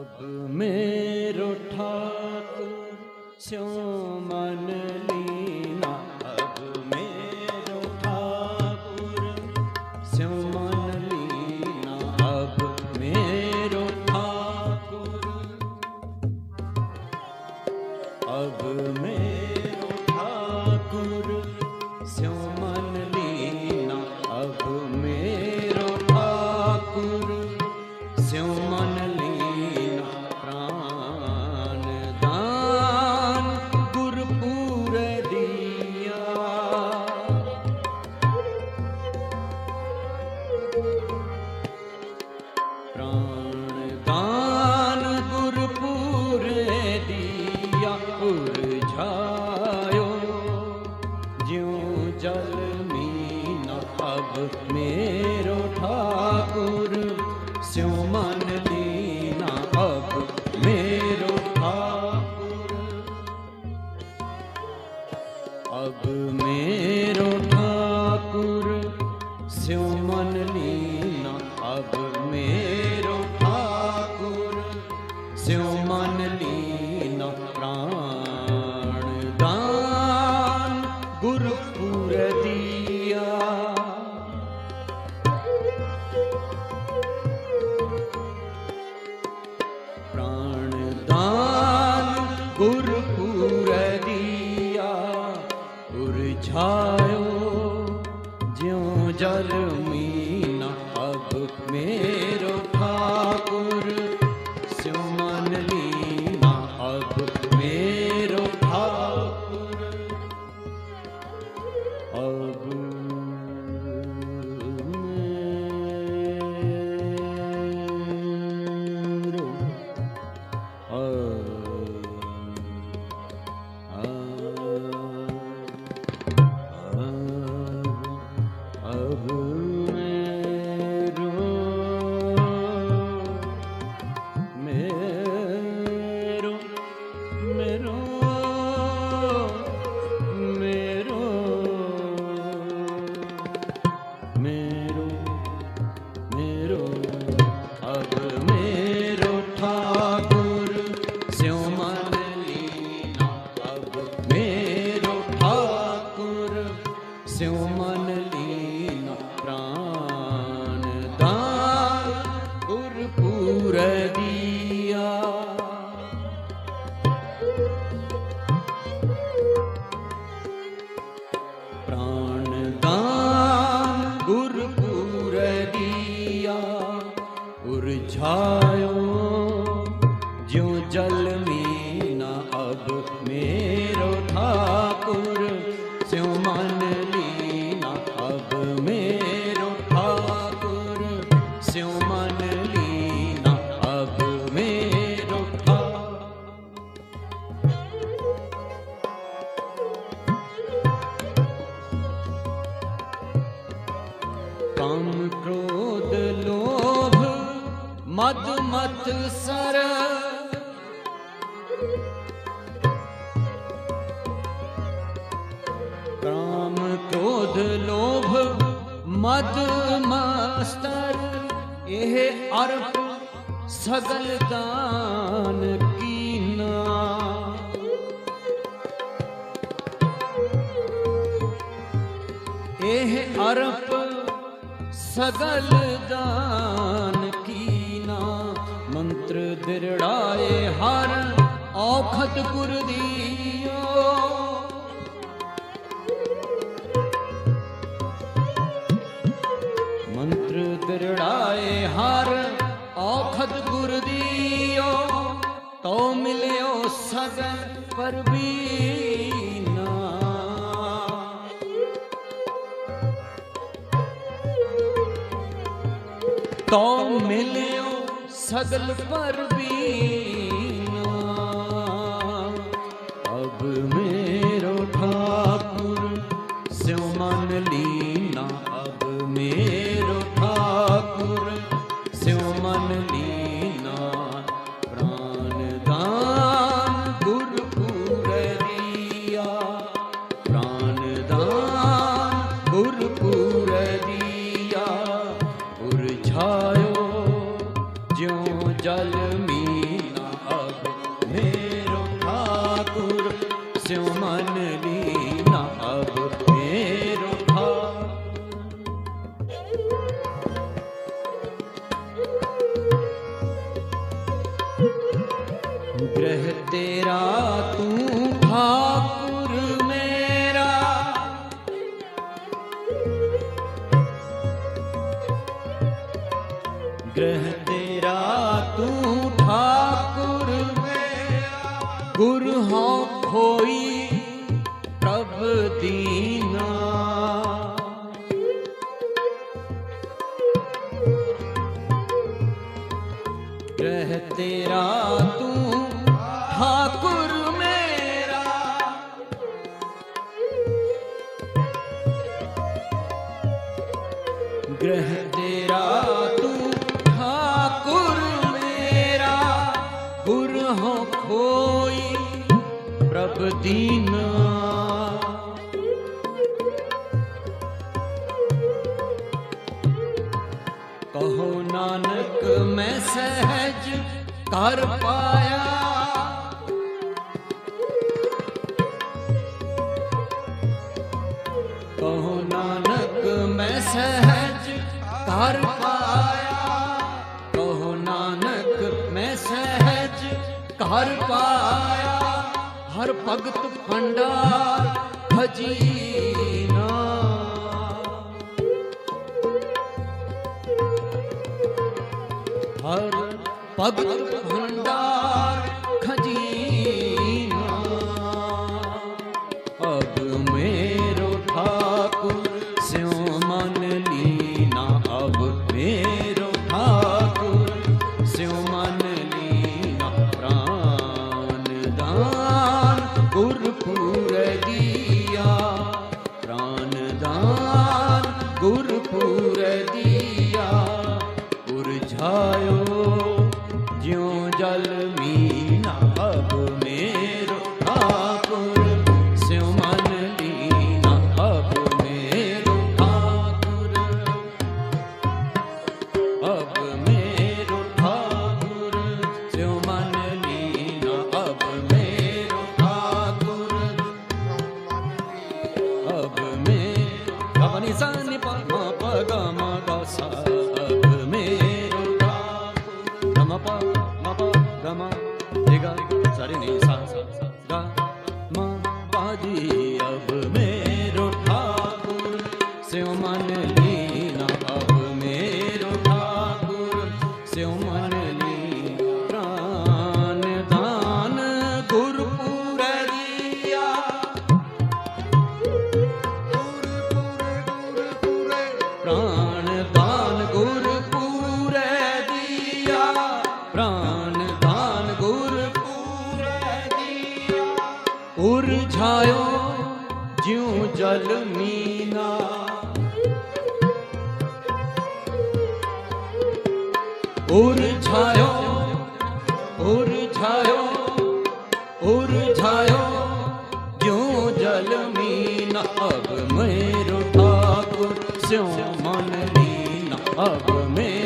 ਅਬ ਮੇਰੋ ਠਾਕੁਰ ਸਿਉ ਮਨ ਲੀਨਾ ਅਬ ਮੇਰੋ ਠਾਕੁਰ ਸਿਉ ਮਨ ਲੀਨਾ ਅਬ ਮੇਰੋ ਠਾਕੁਰ ਅਬ ਮੇਰੋ ਉਰਝਾਇਓ ਜਿਉ ਜਲ ਮੀਨਾ ਅਬ ਮੇਰੋ ਠਾਕੁਰ, ਸਿਉ ਮਨ ਲੀਨਾ ਅਬ ਮੇਰੋ ਠਾਕੁਰ। ਅਬ ਮੇਰੋ ਠਾਕੁਰ, ਸਿਉ ਮਨ ਲੀਨਾ ਅਬ ਮੇਰੋ ਜਲ ਮੀਨਾ ਅਬ ਮੇਰੋ ਠਾਕੁਰ। ਪ੍ਰਾਣ ਦਾਨ ਗੁਰਪੂਰ ਦੀਆ। ਉਰਝਾਇਓ ਜਿਉ ਜਲ ਮੀਨਾ ਅਬ ਮੇ ਮਦ ਮਤ ਸਰ ਕਾਮ ਕ੍ਰੋਧ ਲੋਭ ਮਦ ਮਸਤਰ ਇਹ ਅਰਪ ਸਗਲ ਦਾਨ ਕੀਨਾ ਇਹ ਅਰਪ ਸਗਲ ਦਾਨ ਮੰਤਰ ਹਰ ਔਖਤ ਕੁਰਦੀਓ ਮੰਤਰ ਦਿਰੜਾਏ ਹਰ ਔਖਤ ਕੁਰਦੀਓ ਤੋ ਮਿਲਿਓ ਸਗਨ ਪਰਬੀਨਾ ਤੋ ਮਿਲਿਓ ਸਗਲ ਪਰਬੀਨਾ ਅਬ ਮਨ ਲੀਨਾ ਅਬ ਮੇਰੋ ਗ੍ਰਹਿ ਤੇਰਾ ਤੂੰ ਪ੍ਰਭ ਦੀਨਾ। ਗ੍ਰਹਿ ਤੇਰਾ ਤੂੰ ਠਾਕੁਰ ਮੇਰਾ। ਗ੍ਰਹਿ ਤੇਰਾ ਤੂੰ ਠਾਕੁਰ ਮੇਰਾ। ਗੁਰ ਹੋ ਖੋਈ ਪ੍ਰਭ ਦੀਨਾ। ਕਹੋ ਨਾਨਕ ਮੈਂ ਸਹਿਜ ਕਰ ਪਾਇਆ। ਕਹੋ ਨਾਨਕ ਮੈਂ ਸਹਿਜ ਕਰ ਪਾਇਆ। ਕਹੋ ਨਾਨਕ ਮੈਂ ਸਹਿਜ ਕਰ ਪਾਇਆ। ਹਰ ਭਗਤ ਭੰਡਾਰ ਖਜੀਨਾ ਹਰ ਭਗਤ ਭੰਡਾਰ। ਜਿਉ ਬਾਜੀ ਅਬ ਜਿਉ ਜਲ ਮੀਨਾ ਉਰਝਾਇਓ ਉਰਝਾਇਓ ਉਰਝਾਇਓ ਜਿਉ ਜਲ ਮੀਨਾ। ਅਬ ਮੇਰੋ ਠਾਕੁਰ, ਸਿਉ ਮਨ ਲੀਨਾ ਅਬ ਮੇ